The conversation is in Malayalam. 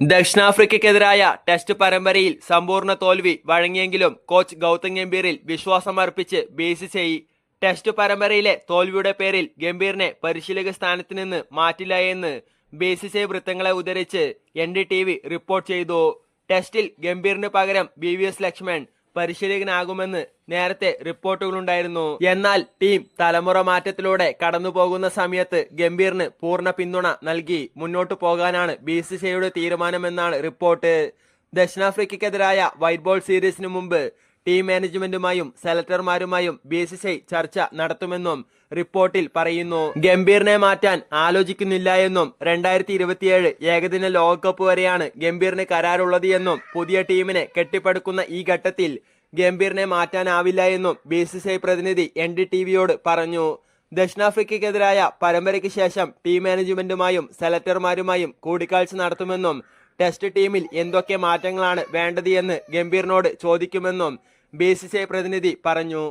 ദക്ഷിണാഫ്രിക്കയ്ക്കെതിരായ ടെസ്റ്റ് പരമ്പരയിൽ സമ്പൂർണ തോൽവി വഴങ്ങിയെങ്കിലും കോച്ച് ഗൗതം ഗംഭീറിൽ വിശ്വാസമർപ്പിച്ച് സി ടെസ്റ്റ് പരമ്പരയിലെ തോൽവിയുടെ പേരിൽ ഗംഭീറിനെ പരിശീലക സ്ഥാനത്ത് നിന്ന് മാറ്റില്ല എന്ന് ബേസിസൈ വൃത്തങ്ങളെ ഉദ്ധരിച്ച് N D T V report ചെയ്തു. ടെസ്റ്റിൽ ഗംഭീറിന് പകരം ബി വി എസ് ലക്ഷ്മൺ പരിശീലകനാകുമെന്ന് നേരത്തെ റിപ്പോർട്ടുകളുണ്ടായിരുന്നു. എന്നാൽ ടീം തലമുറ മാറ്റത്തിലൂടെ കടന്നുപോകുന്ന സമയത്ത് ഗംഭീറിന് പൂർണ പിന്തുണ നൽകി മുന്നോട്ടു പോകാനാണ് ബി സി സിയുടെ തീരുമാനമെന്നാണ് റിപ്പോർട്ട്. ദക്ഷിണാഫ്രിക്കയ്ക്കെതിരായ വൈറ്റ് ബോൾ സീരീസിന് മുമ്പ് ടീം മാനേജ്മെന്റുമായും സെലക്ടർമാരുമായും ബി ചർച്ച നടത്തുമെന്നും റിപ്പോർട്ടിൽ പറയുന്നു. ഗംഭീറിനെ മാറ്റാൻ ആലോചിക്കുന്നില്ല എന്നും രണ്ടായിരത്തി ഇരുപത്തിയേഴ് ഏകദിന ലോകകപ്പ് വരെയാണ് ഗംഭീറിന് കരാറുള്ളത് എന്നും പുതിയ ടീമിനെ കെട്ടിപ്പടുക്കുന്ന ഈ ഘട്ടത്തിൽ ഗംഭീറിനെ മാറ്റാനാവില്ല എന്നും ബി സി സി ഐ പ്രതിനിധി എൻ ഡി ടി വിയോട് പറഞ്ഞു. ദക്ഷിണാഫ്രിക്കയ്ക്കെതിരായ പരമ്പരയ്ക്ക് ശേഷം ടീം മാനേജ്മെന്റുമായും സെലക്ടർമാരുമായും കൂടിക്കാഴ്ച നടത്തുമെന്നും ടെസ്റ്റ് ടീമിൽ എന്തൊക്കെ മാറ്റങ്ങളാണ് വേണ്ടത് എന്ന് ഗംഭീറിനോട് ചോദിക്കുമെന്നും ബി സി സി ഐ പ്രതിനിധി പറഞ്ഞു.